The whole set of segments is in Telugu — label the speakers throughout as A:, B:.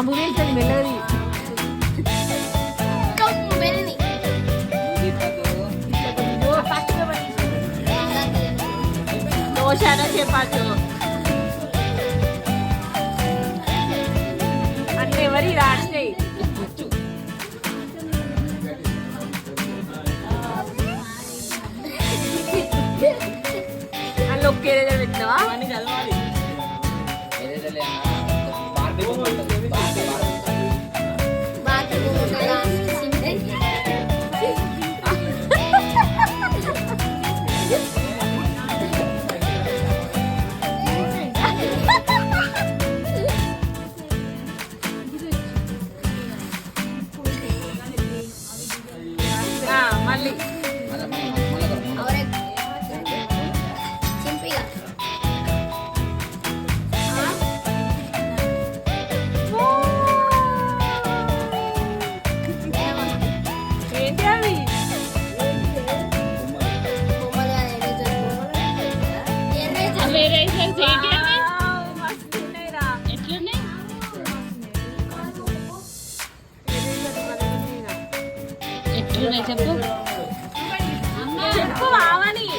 A: బాంబు వేస్తుంది మెల్లది దోశనో చెప్పచ్చు అంటే ఎవరి రాష్ట్రీయ అందులో ఒకేదే పెట్టినావా
B: అని కలవాలి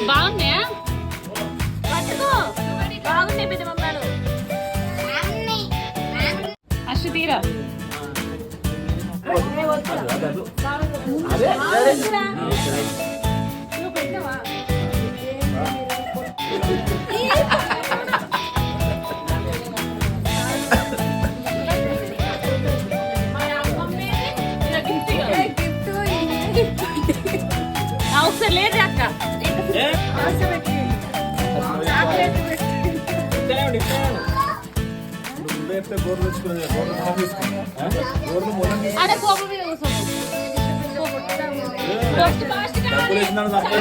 C: బాగున్నాయా?
A: పట్టుకో. బాగున్నాయి పెద్ద మమ్మాడు
C: అష్ట తీరా.
A: ఒకసారి
D: గోర్లు తెచ్చుకున్నది గోర్లు మనం తీసుకున్నాం గోర్లు
C: కూర్చోకు.
D: డబ్బులు ఇచ్చినాడు తప్ప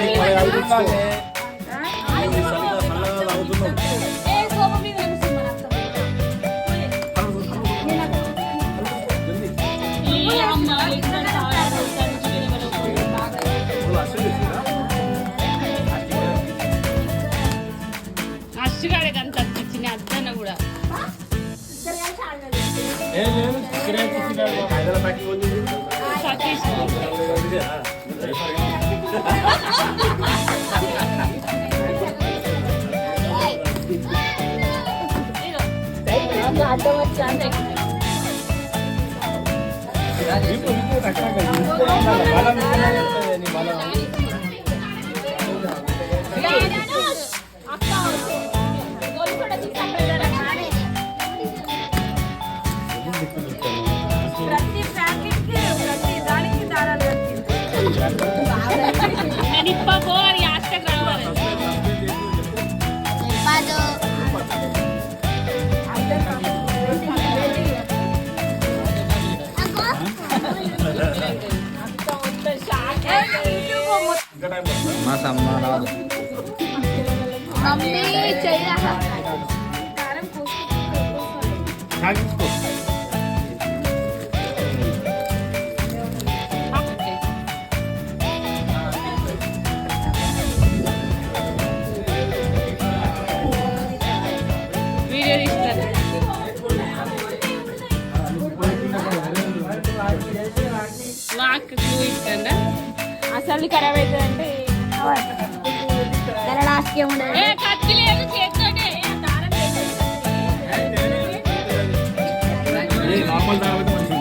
C: ఇక్కడే
D: తెచ్చినాడు. హైదరాబాద్
E: మా సమ్మానాలు
D: తాగించుకో.
C: వీడియో తీస్తారు మాకు క్లూ ఇస్తాడా
A: అసలు ఖరాబ్ అవుతుంది అంటే
C: ఏ కత్తి లేదు చేతితోటే.
D: ఏ నార్మల్ తాగితే మంచిగా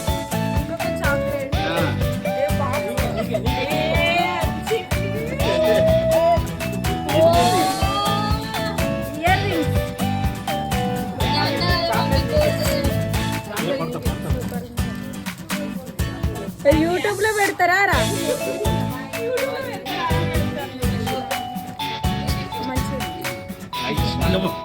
A: యూట్యూబ్లో పెడతారా రా. మంచిది.